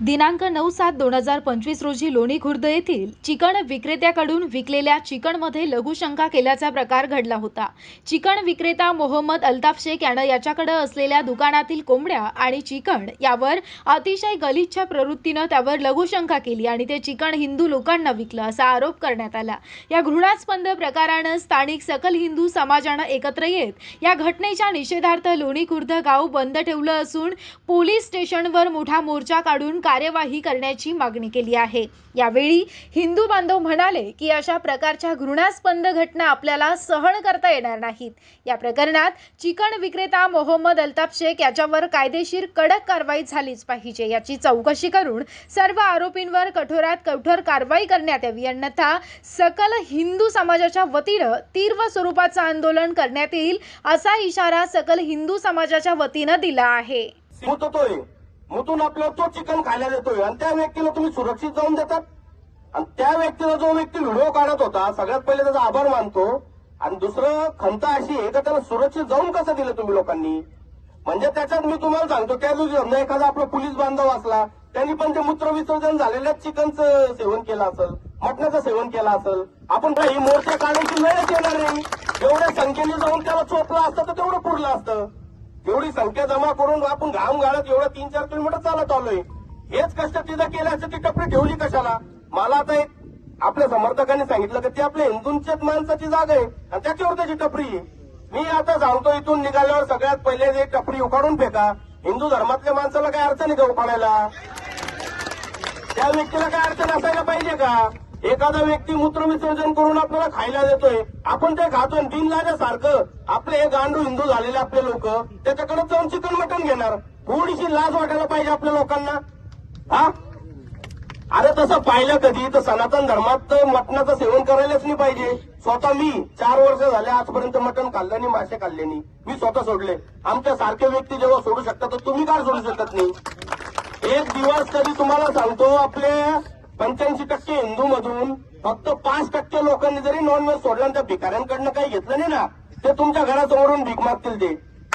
दिनांक नऊ सात दोन हजार पंचवीस रोजी लोणी खुर्द येथील चिकन विक्रेत्याकडून विकलेल्या चिकनमध्ये लघुशंका केल्याचा प्रकार घडला होता. चिकन विक्रेता मोहम्मद अल्ताफ शेख यानं याच्याकडे असलेल्या दुकानातील कोंबड्या आणि चिकन यावर अतिशय गलिच्छ प्रवृत्तीनं त्यावर लघुशंका केली आणि ते चिकन हिंदू लोकांना विकलं असा आरोप करण्यात आला. या घृणास्पद प्रकारानं स्थानिक सकल हिंदू समाजानं एकत्र येत या घटनेच्या निषेधार्थ लोणी खुर्द गाव बंद ठेवलं असून पोलीस स्टेशनवर मोठा मोर्चा काढून कार्यवाही करण्याची मागणी केली आहे. यावेळी हिंदू बांधव म्हणाले की अशा प्रकारच्या घृणास्पद घटना आपल्याला सहन करता येणार नाहीत. या प्रकरणात चिकन विक्रेता मोहम्मद अल्ताफ शेख याच्यावर कायदेशीर कडक कारवाई झालीच पाहिजे. याची चौकशी करून सर्व आरोपींवर कठोरात कठोर कारवाई करण्यात यावी. अन्यथा सकल हिंदू समाजाच्या वतीनं तीव्र स्वरूपाचं आंदोलन करण्यात येईल असा इशारा सकल हिंदू समाजाच्या वतीनं दिला आहे. मुतून आपल्याला तो चिकन खायला देतोय. आणि त्या व्यक्तीला तुम्ही सुरक्षित जाऊन देतात. आणि त्या व्यक्तीला जो व्यक्ती व्हिडिओ काढत होता सगळ्यात पहिले त्याचा आभार मानतो. आणि दुसरं खंत अशी आहे का त्याला सुरक्षित जाऊन कसं दिलं तुम्ही लोकांनी? म्हणजे त्याच्यात मी तुम्हाला सांगतो त्या दिवशी समजा एखादा आपला पोलीस बांधव असला त्यांनी पण ते मूत्र विसर्जन झालेल्या चिकनचं सेवन केलं असेल मटणाचं सेवन केलं असेल. आपण काही मोर्चे काढायची वेळच येणार नाही. एवढ्या संख्येने जाऊन त्याला चोपलं असतं तर तेवढं पुरलं असतं. एवढी संख्या जमा करून आपण घाम गाळत एवढं तीन चार किलोमीटर चालत आलोय. हेच कष्ट तिथं केल्याचं ती टपरी ठेवली कशाला? मला आता एक आपल्या समर्थकांनी सांगितलं की ती आपल्या हिंदूंच्याच माणसाची जागा आहे आणि त्याच्यावर त्याची टपरी आहे. मी आता सांगतो इथून निघाल्यावर सगळ्यात पहिले जे टपरी उखाडून फेका. हिंदू धर्मातल्या माणसाला काय अडचण आहे का उखाडायला? त्या व्यक्तीला काय अडचण असायला पाहिजे का? एखादा व्यक्ती मूत्र विसर्जन करून आपल्याला खायला देतोय आपण ते खातोय बिन सारखं आपले हे गांडू हिंदू झालेले आपले लोक त्याच्याकडे जाऊन चिकन मटन घेणार. थोडीशी लाज वाटायला पाहिजे आपल्या लोकांना. हा? अरे तसं पाहिलं कधी तर सनातन धर्मात तर मटणाचं सेवन करायलाच नाही पाहिजे. स्वतः मी चार वर्ष झाले आजपर्यंत मटण खाल्लं नाही मासे खाल्ले नाही. मी स्वतः सोडले. आमच्या सारखे व्यक्ती जेव्हा सोडू शकतात तर तुम्ही काय सोडू शकत नाही? एक दिवस कधी तुम्हाला सांगतो आपले पंच्याऐंशी टक्के हिंदू मधून फक्त पाच टक्के लोकांनी जरी नॉनव्हेज सोडलं तर भिकाऱ्यांकडनं काही घेतलं नाही ना ते तुमच्या घरासमोरून भीक मागतील ते.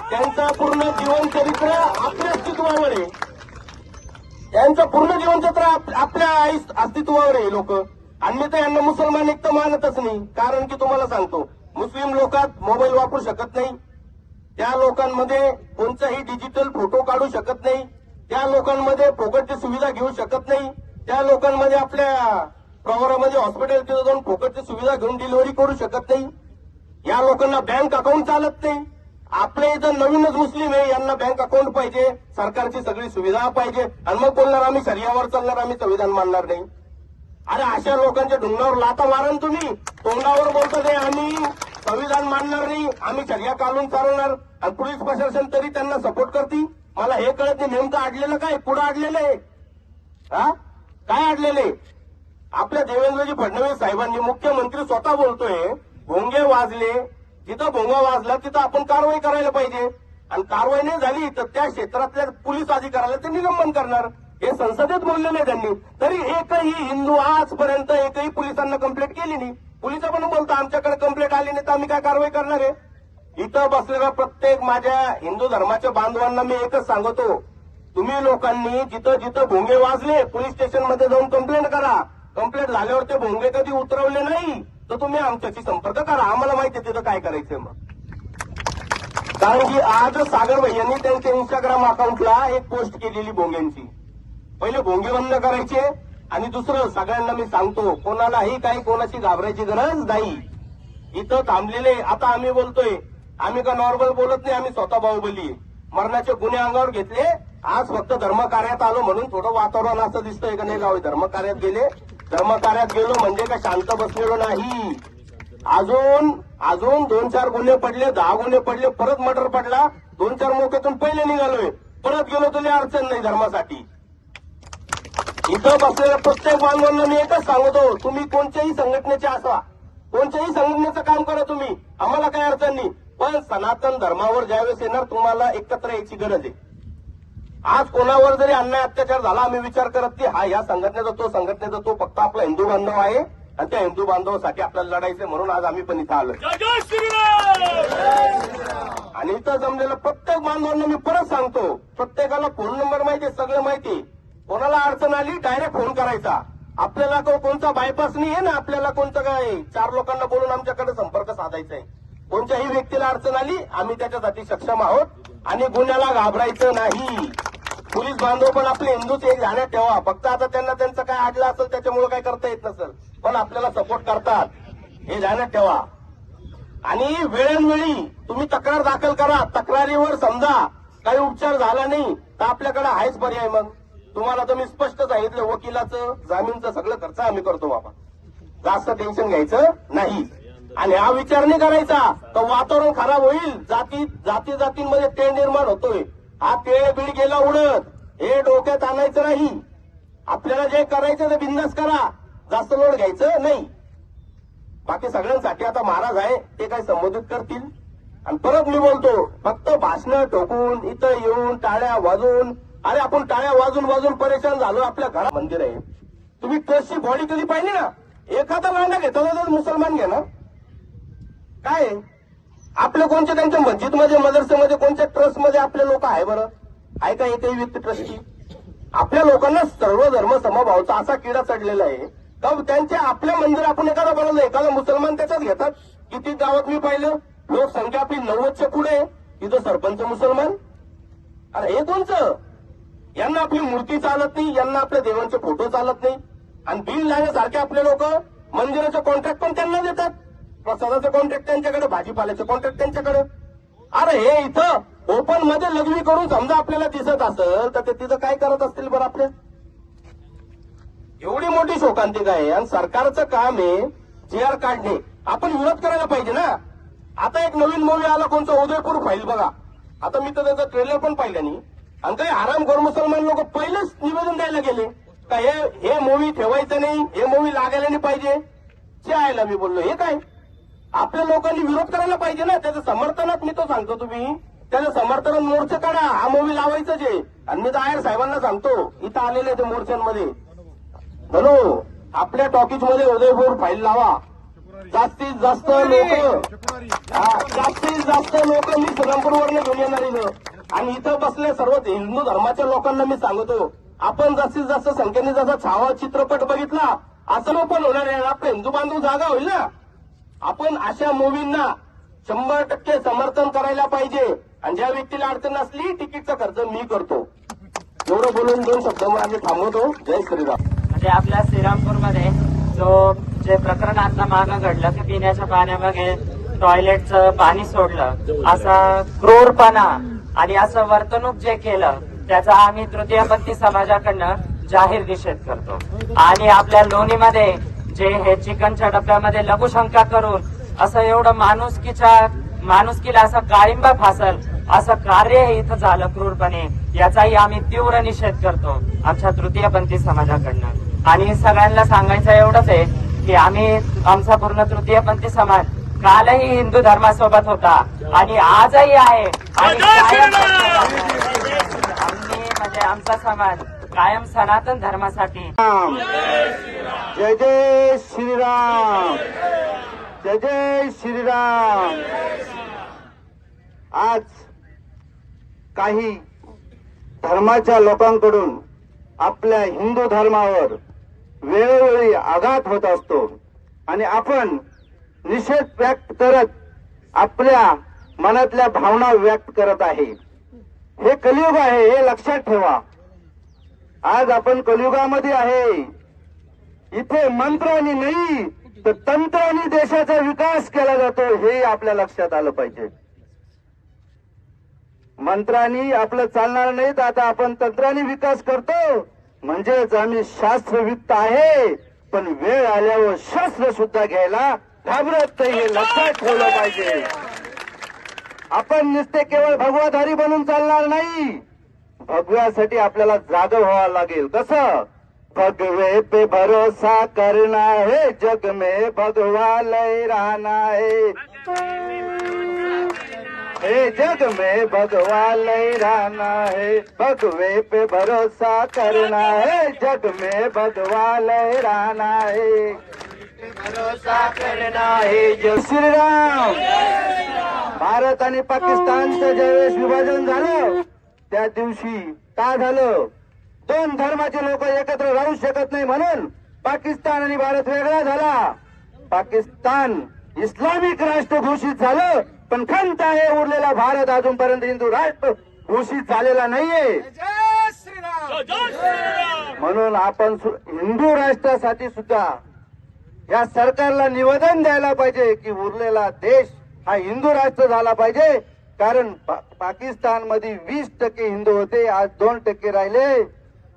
त्यांचा पूर्ण जीवन चरित्र आपल्या अस्तित्वावर आहे. यांचं पूर्ण जीवनचक्र आपल्या आई अस्तित्वावर आहे लोक. आणि मी तर यांना मुसलमान एक तर मानतच नाही कारण की तुम्हाला सांगतो मुस्लिम लोकात मोबाईल वापरू शकत नाही. त्या लोकांमध्ये कोणताही डिजिटल फोटो काढू शकत नाही. त्या लोकांमध्ये फोकटची सुविधा घेऊ शकत नाही. त्या लोकांमध्ये आपल्या प्रवारामध्ये हॉस्पिटल तिथं जाऊन फोकटची सुविधा घेऊन डिलिव्हरी करू शकत नाही. या लोकांना बँक अकाउंट चालत नाही. आपल्या इथं नवीनच मुस्लिम आहे यांना बँक अकाउंट पाहिजे सरकारची सगळी सुविधा पाहिजे. आणि मग बोलणार आम्ही शरियावर चालणार आम्ही संविधान मानणार नाही. अरे अशा लोकांच्या ढुंगावर लाता मारा तुम्ही. तोंडावर बोलतो ते आम्ही. संविधान मानणार नाही. आम्ही शर्या काढून चालवणार. आणि पोलीस प्रशासन तरी त्यांना सपोर्ट करते मला हे कळत नाही नेमकं अडलेलं काय? पुढं अडलेलं आहे हा? काय अडलेले आपल्या देवेंद्रजी फडणवीस साहेबांनी मुख्यमंत्री स्वतः बोलतोय भोंगे वाजले जिथं भोंगा वाजला तिथं आपण कारवाई करायला पाहिजे. आणि कारवाई नाही झाली तर त्या क्षेत्रातल्या पोलीस अधिकाऱ्याला ते निलंबन करणार. हे संसदेत बोललेले आहे त्यांनी. तरी एकही हिंदू आजपर्यंत एकही पोलिसांना कंप्लेंट केली नाही. पोलीस पण बोलतो आमच्याकडे कंप्लेंट आली नाही तर आम्ही काय कारवाई करणार आहे? इथं बसलेल्या प्रत्येक माझ्या हिंदू धर्माच्या बांधवांना मी एकच सांगतो तुम्ही लोकांनी जिथं जिथं भोंगे वाजले पोलीस स्टेशनमध्ये जाऊन कंप्लेंट करा. कंप्लेंट झाल्यावर ते भोंगे कधी उतरवले नाही तर तुम्ही आमच्याशी संपर्क करा. आम्हाला माहिती आहे तिथं काय करायचंय मग. कारण की आज सागर भैयांनी त्यांच्या इंस्टाग्राम अकाउंटला एक पोस्ट केलेली भोंग्यांची. पहिले भोंगे बंद करायचे आणि दुसरं सगळ्यांना मी सांगतो कोणालाही काही कोणाची घाबरायची गरज नाही. इथं थांबलेले आता आम्ही बोलतोय. आम्ही का नॉर्मल बोलत नाही आम्ही स्वतः बाहुबली मरणाचे गुन्हे अंगावर घेतले आज फक्त धर्मकार्यात आलो म्हणून थोडं वातावरण असं दिसतंय का नाही गावी? धर्मकार्यात गेले. धर्मकार्यात गेलो म्हणजे का शांत बसलेलो नाही. अजून अजून दोन चार गुन्हे पडले दहा गुन्हे पडले परत मर्डर पडला. दोन चार मोक्यातून पहिले निघालोय. परत गेलो तुला अडचण नाही धर्मासाठी. इथं बसलेल्या प्रत्येक बांधवांना मी एकच सांगतो तुम्ही कोणत्याही संघटनेचे असा. कोणत्याही संघटनेचं काम करा तुम्ही. आम्हाला काही अडचण नाही. पण सनातन धर्मावर ज्यावेळेस येणार तुम्हाला एकत्र यायची गरज आहे. आज कोणावर जरी अन्याय अत्याचार झाला आम्ही विचार करत की हा या संघटनेचा तो संघटनेचा तो फक्त आपला हिंदू बांधव आहे. आणि त्या हिंदू बांधवासाठी आपल्याला लढायचंय म्हणून आज आम्ही पण इथं श्रीराम! आणि इथं जमलेल्या प्रत्येक बांधवांना मी परत सांगतो प्रत्येकाला फोन नंबर माहिती सगळं माहिती. कोणाला अडचण आली डायरेक्ट फोन करायचा. आपल्याला कोणता बायपास नाही आहे ना आपल्याला कोणतं काय चार लोकांना बोलून आमच्याकडे संपर्क साधायचा आहे. कोणत्याही व्यक्तीला अडचण आली आम्ही त्याच्यासाठी सक्षम आहोत. आणि गुन्ह्याला घाबरायचं नाही. पोलीस बांधव पण आपले हिंदूच एक ध्यानात ठेवा फक्त आता त्यांना त्यांचं काय अडलं असेल त्याच्यामुळे काय करता येत नसेल. पण आपल्याला सपोर्ट करतात. हे ध्यानात ठेवा आणि वेळोवेळी तुम्ही तक्रार दाखल करा. तक्रारीवर समजा काही उपचार झाला नाही तर आपल्याकडे आहेच पर्याय मग. तुम्हाला तर मी स्पष्ट सांगितलं वकिलाचं जामीनचं सगळं खर्च आम्ही करतो बाबा. जास्त टेन्शन घ्यायचं नाही. आणि हा विचार नाही करायचा. तर वातावरण खराब होईल. जाती जाती जातींमध्ये तेंड निर्माण होतोय. हा तेळ बीळ गेला उडत. हे डोक्यात आणायचं नाही. आपल्याला जे करायचं ते बिंदास करा. जास्त लोड घ्यायचं नाही. बाकी सगळ्यांसाठी आता महाराज आहे ते काय संबोधित करतील? आणि परत मी बोलतो फक्त भाषणं ठोकून इथं येऊन टाळ्या वाजून अरे आपण टाळ्या वाजून वाजून परेशान झालो आपल्या घरात मंदिर आहे. तुम्ही ट्रस्टची बॉडी कधी पाहिली ना? एखादा महिना घेतला तर मुसलमान घे ना. काय? आपले कोणते त्यांच्या मस्जिदमध्ये मदरसेमध्ये कोणत्या ट्रस्टमध्ये आपले लोक आहे बरं? आहे का एकही व्यक्ती ट्रस्टी? आपल्या लोकांना सर्व धर्म समभावचा असा किडा चढलेला आहे. का त्यांचे आपल्या मंदिर आपण एखादा बनवलं एखादा मुसलमान त्याच्यात घेतात? किती गावात मी पाहिलं लोकसंख्या आपली नव्वदच्या पुढे आहे. तिथं सरपंच मुसलमान? अरे हे कोणचं? यांना आपली मूर्ती चालत नाही यांना आपल्या देवांचे फोटो चालत नाही. आणि बिल लावण्यासारखे आपले लोक मंदिराचे कॉन्ट्रॅक्ट पण त्यांना देतात. प्रसादाचे कॉन्ट्रॅक्ट त्यांच्याकडे भाजीपाल्याचं कॉन्ट्रॅक्ट त्यांच्याकडे. अरे हे इथं ओपनमध्ये लग्नी करून समजा आपल्याला दिसत असेल तर ते तिथं काय करत असतील बरं आपल्या एवढी मोठी शोकांतिका आहे. आणि सरकारचं काम आहे जी आर काढणे. आपण विरोध करायला पाहिजे ना. आता एक नवीन मूवी आला कोणतं? उदयपूर फाईल बघा. आता मी तर त्याचा ट्रेलर पण पाहिलं नाही. आणि काही आरामखोर मुसलमान लोक पहिलेच निवेदन द्यायला गेले. का हे हे मूवी ठेवायचं नाही हे मूवी लागायला नाही पाहिजे. जे आयला मी बोललो हे काय? आपल्या लोकांनी विरोध करायला पाहिजे ना. त्याच्या समर्थनात मी तो सांगतो तुम्ही. त्याच्या समर्थनात मोर्चे काढा. हा मूवी लावायचं जे. आणि मी तर आयर साहेबांना सांगतो. इथं आलेले ते मोर्चांमध्ये म्हणू आपल्या टॉकीजमध्ये उदयपूर फाईल लावा. जास्तीत जास्त लोक जास्तीत जास्त लोक मी श्रीरामपूरवरनं घेऊन येणार इथं. आणि इथं बसले सर्व हिंदू धर्माच्या लोकांना मी सांगतो. आपण जास्तीत जास्त संख्येने जसा छावा चित्रपट बघितला असं पण होणार आहे. आपले हिंदू बांधव जागा होईल ना. आपण अशा मुव्हींना शंभर टक्के समर्थन करायला पाहिजे. आणि ज्या व्यक्तीला अडचण असली तिकीटचा खर्च मी करतो. एवढं बोलून दोन शब्द माझे थांबवतो. जय श्रीराम. म्हणजे आपल्या श्रीरामपूरमध्ये जो जे प्रकरण आता मागं घडलं की पिण्याच्या पाण्यामध्ये टॉयलेटचं पाणी सोडलं असा क्रूरपणा आणि असं वर्तणूक जे केलं त्याचा आम्ही तृतीयपंथी समाजाकडनं जाहीर निषेध करतो. आणि आपल्या लोणीमध्ये जे हे चिकनच्या डब्यामध्ये लघुशंका करून असं एवढं माणुसकीच्या माणुसकीला असं काळिंबा फासल असं कार्य हे इथं झालं क्रूरपणे याचाही आम्ही तीव्र निषेध करतो आमच्या तृतीयपंथी समाजाकडनं. आणि सगळ्यांना सांगायचं एवढंच आहे की आम्ही आमचा पूर्ण तृतीयपंथी समाज कालही हिंदू धर्मासोबत होता आणि आजही आहे. आणि म्हणजे आमचा समाज कायम सनातन धर्मासाठी. जय जय श्रीराम. जय जय श्रीराम. आज काही धर्माच्या लोकांकडून आपल्या हिंदू धर्मावर वेळोवेळी आघात होत असतो. आणि आपण निषेध व्यक्त करत आपल्या मनातल्या भावना व्यक्त करत आहे. हे कलियुग आहे हे लक्षात ठेवा. आज आपण कलियुगामध्ये आहे. इथे मंत्राने नाही तर तंत्राने देशाचा विकास केला जातो हे आपल्या लक्षात आलं पाहिजे. मंत्राने आपलं चालणार नाही तर आता आपण तंत्राने विकास करतो. म्हणजेच आम्ही शास्त्रवित्त आहे पण वेळ आल्यावर शस्त्र सुद्धा घ्यायला घाबरत नाही हे लक्षात ठेवलं पाहिजे. आपण नुसते केवळ भगवाधारी बनून चालणार नाही. भगव्यासाठी आपल्याला जाग व्हावं लागेल. कसं? भगवे पे भरोसा करना है जग में भगवा लय रहना है हे जग में भगवा लय रहना है भगवे पे भरोसा करना है जग में भगवा लय रहना है भरोसा करना है जय श्रीराम! भारत आणि पाकिस्तानचं ज्यावेळेस विभाजन झालं त्या दिवशी काय झालं? दोन धर्माचे लोक एकत्र राहू शकत नाही म्हणून पाकिस्तान आणि भारत वेगळा झाला. पाकिस्तान इस्लामिक राष्ट्र घोषित झालं पण खंत आहे उरलेला भारत अजूनपर्यंत हिंदू राष्ट्र घोषित झालेला नाहीये. म्हणून आपण हिंदू राष्ट्रासाठी सुद्धा या सरकारला निवेदन द्यायला पाहिजे की उरलेला देश हा हिंदू राष्ट्र झाला पाहिजे. कारण पा- पाकिस्तानमध्ये वीस टक्के हिंदू होते आज दोन टक्के राहिले.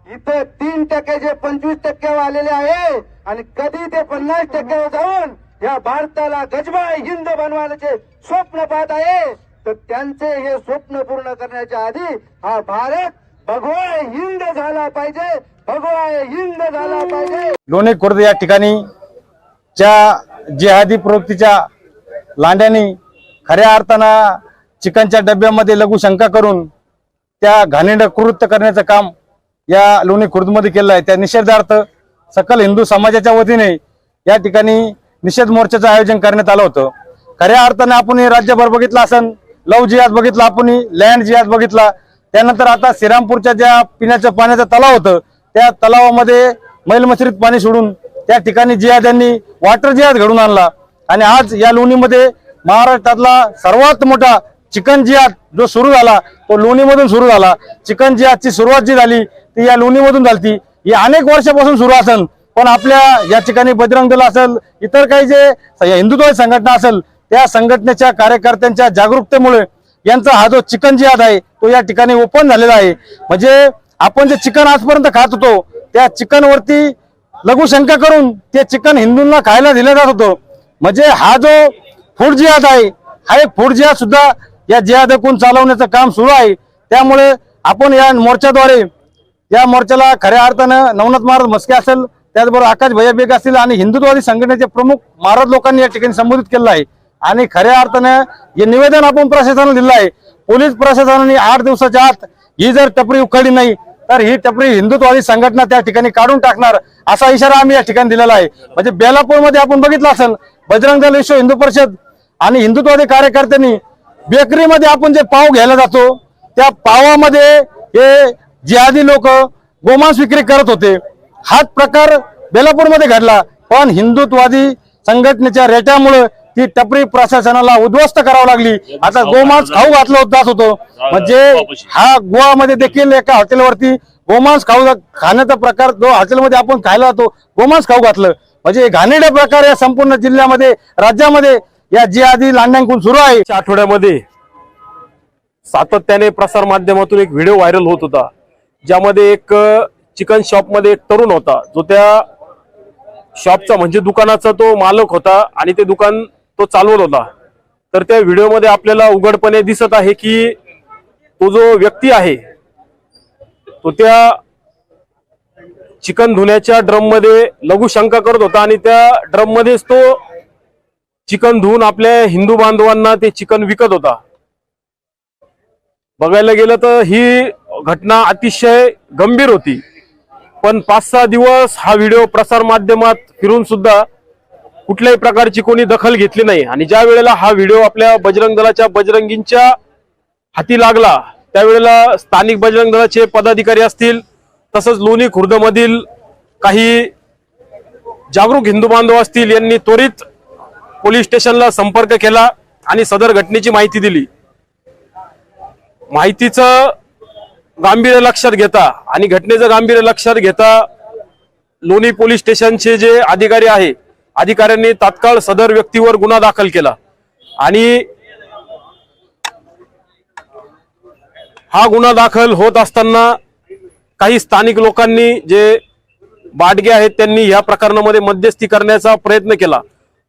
इथं तीन टक्के जे पंचवीस टक्के आलेले आहे आणि कधी ते पन्नास टक्क्यावर जाऊन या भारताला गजबा हिंद बनवायचे स्वप्न पाहत आहे तर त्यांचे हे स्वप्न पूर्ण करण्याच्या आधी हा भारत भगवाय हिंद झाला पाहिजे भगवाय हिंद झाला पाहिजे. लोणे खुर्द या ठिकाणी ज्या जिहादी प्रवृत्तीच्या लांड्यानी खऱ्या अर्थानं चिकनच्या डब्यामध्ये लघुशंका करून त्या घाणेरडं कृत्य करण्याचं काम या लोणी खुर्दमध्ये केलं आहे. त्या निषेधार्थ सकल हिंदू समाजाच्या वतीने या ठिकाणी निषेध मोर्चाचं आयोजन करण्यात आलं होतं. खऱ्या अर्थाने आपण हे राज्यभर बघितलं असन लव जिहाज बघितला आपण लँड जिहाज बघितला. त्यानंतर आता श्रीरामपूरच्या ज्या पिण्याच्या पाण्याचं तलाव होतं त्या तलावामध्ये मैलमसरीत पाणी सोडून त्या ठिकाणी जिहाद्यांनी वॉटर जिहाज घडून आणला. आणि आज या लोणीमध्ये महाराष्ट्रातला सर्वात मोठा चिकन जिहाद जो सुरू झाला तो लोणीमधून सुरू झाला. चिकन जिहादची सुरुवात जी झाली ती या लोणीमधून झाली ही अनेक वर्षापासून सुरू असेल पण आपल्या या ठिकाणी बजरंग दल असेल इतर काही जे हिंदुत्व संघटना असेल त्या संघटनेच्या कार्यकर्त्यांच्या जागरूकतेमुळे यांचा हा जो चिकन जिहाद आहे तो या ठिकाणी ओपन झालेला आहे. म्हणजे आपण जे चिकन आजपर्यंत खात होतो त्या चिकनवरती लघुशंका करून ते चिकन हिंदूंना खायला दिलं जात होतं. म्हणजे हा जो फूड जिहाद आहे हा एक फूड जिहाद सुद्धा या जिहादकून चालवण्याचं काम सुरू आहे. त्यामुळे आपण या मोर्चाद्वारे या मोर्चाला खऱ्या अर्थानं नवनाथ महाराज मस्के असेल त्याचबरोबर आकाश भैया बेग असतील आणि हिंदुत्ववादी संघटनेचे प्रमुख महाराज लोकांनी या ठिकाणी संबोधित केलं आहे. आणि खऱ्या अर्थानं हे निवेदन आपण प्रशासनाला दिलं आहे. पोलीस प्रशासनाने आठ दिवसाच्या आत ही जर टपरी उखडली नाही तर ही टपरी हिंदुत्ववादी संघटना त्या ठिकाणी काढून टाकणार असा इशारा आम्ही या ठिकाणी दिलेला आहे. म्हणजे बेलापूरमध्ये आपण बघितलं असेल बजरंग दल विश्व हिंदू परिषद आणि हिंदुत्ववादी कार्यकर्त्यांनी बेकरीमध्ये आपण जे पाव घ्यायला जातो त्या पावामध्ये हे जिहादी लोक गोमांस विक्री करत होते हाच प्रकार बेलापूरमध्ये घडला. पण हिंदुत्ववादी संघटनेच्या रेट्यामुळे ती टपरी प्रशासनाला उद्ध्वस्त करावं लागली. आता गोमांस खाऊ घातलं जात होतो. म्हणजे हा गोवामध्ये देखील एका हॉटेलवरती गोमांस खाऊ खाण्याचा प्रकार जो हॉटेलमध्ये आपण खायला जातो गोमांस खाऊ घातलं. म्हणजे घाणेरडा प्रकार या संपूर्ण जिल्ह्यामध्ये राज्यामध्ये या जी आधी लांड्यांकून सुरू आहे. आठवड्यामध्ये सातत्याने प्रसार माध्यमातून एक व्हिडिओ व्हायरल होत होता ज्यामध्ये एक चिकन शॉपमध्ये एक तरुण होता. जो त्या शॉपचा म्हणजे दुकानाचा तो मालक होता आणि ते दुकान तो चालवत होता. तर त्या व्हिडिओमध्ये आपल्याला उघडपणे दिसत आहे की तो जो व्यक्ती आहे तो त्या चिकन धुण्याच्या ड्रममध्ये लघुशंका करत होता आणि त्या ड्रम मध्येच तो चिकन धुवून आपल्या हिंदू बांधवांना ते चिकन विकत होता. बघायला गेलं तर ही घटना अतिशय गंभीर होती. पण पाच सहा दिवस हा व्हिडिओ प्रसार माध्यमात फिरून सुद्धा कुठल्याही प्रकारची कोणी दखल घेतली नाही. आणि ज्या वेळेला हा व्हिडिओ आपल्या बजरंग दलाच्या बजरंगींच्या हाती लागला त्यावेळेला स्थानिक बजरंग दलाचे पदाधिकारी असतील तसंच लोणी खुर्दमधील काही जागरूक हिंदू बांधव असतील यांनी त्वरित पोलीस स्टेशनला संपर्क केला आणि सदर घटनेची माहिती दिली. माहितीचं गांभीर्य लक्षात घेता आणि घटनेचं गांभीर्य लक्षात घेता लोणी पोलीस स्टेशनचे जे अधिकारी आहे अधिकाऱ्यांनी तात्काळ सदर व्यक्तीवर गुन्हा दाखल केला. आणि हा गुन्हा दाखल होत असताना काही स्थानिक लोकांनी जे बाडगे आहेत त्यांनी या प्रकरणामध्ये मध्यस्थी करण्याचा प्रयत्न केला.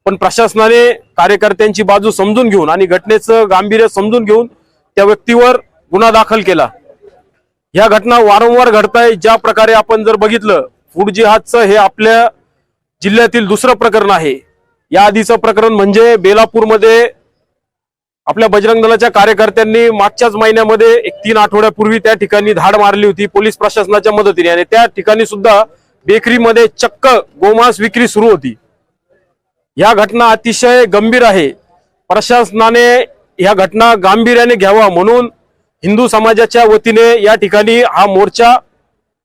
पण प्रशासनाने कार्यकर्त्यांची बाजू समजून घेऊन आणि घटनेचं गांभीर्य समजून घेऊन त्या व्यक्तीवर गुन्हा दाखल केला. या घटना वारंवार घडताय ज्या प्रकारे आपण जर बघितलं फूड जिहादचं हे आपल्या जिल्ह्यातील दुसरं प्रकरण आहे. या आधीचं प्रकरण म्हणजे बेलापूरमध्ये आपल्या बजरंग दलाच्या कार्यकर्त्यांनी मागच्याच महिन्यामध्ये एक तीन आठवड्यापूर्वी त्या ठिकाणी धाड मारली होती पोलीस प्रशासनाच्या मदतीने. आणि त्या ठिकाणी सुद्धा बेकरीमध्ये चक्क गोमांस विक्री सुरू होती. या घटना अतिशय गंभीर आहे. प्रशासनाने या घटना गांभीर्याने घ्यावा म्हणून हिंदू समाजाच्या वतीने या ठिकाणी हा मोर्चा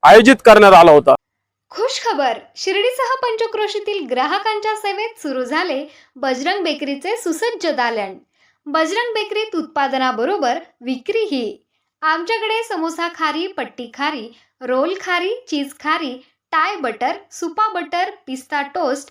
आयोजित करण्यात आला होता. खुश खबर शिर्डीसह पंचक्रोशीतील ग्राहकांच्या सेवेत सुरू झाले बजरंग बेकरीचे सुसज्ज दालन. बजरंग बेकरीत उत्पादनाबरोबर विक्रीही. आमच्याकडे समोसा खारी पट्टी खारी रोल खारी चीज खारी टाय बटर सुपा बटर पिस्ता toast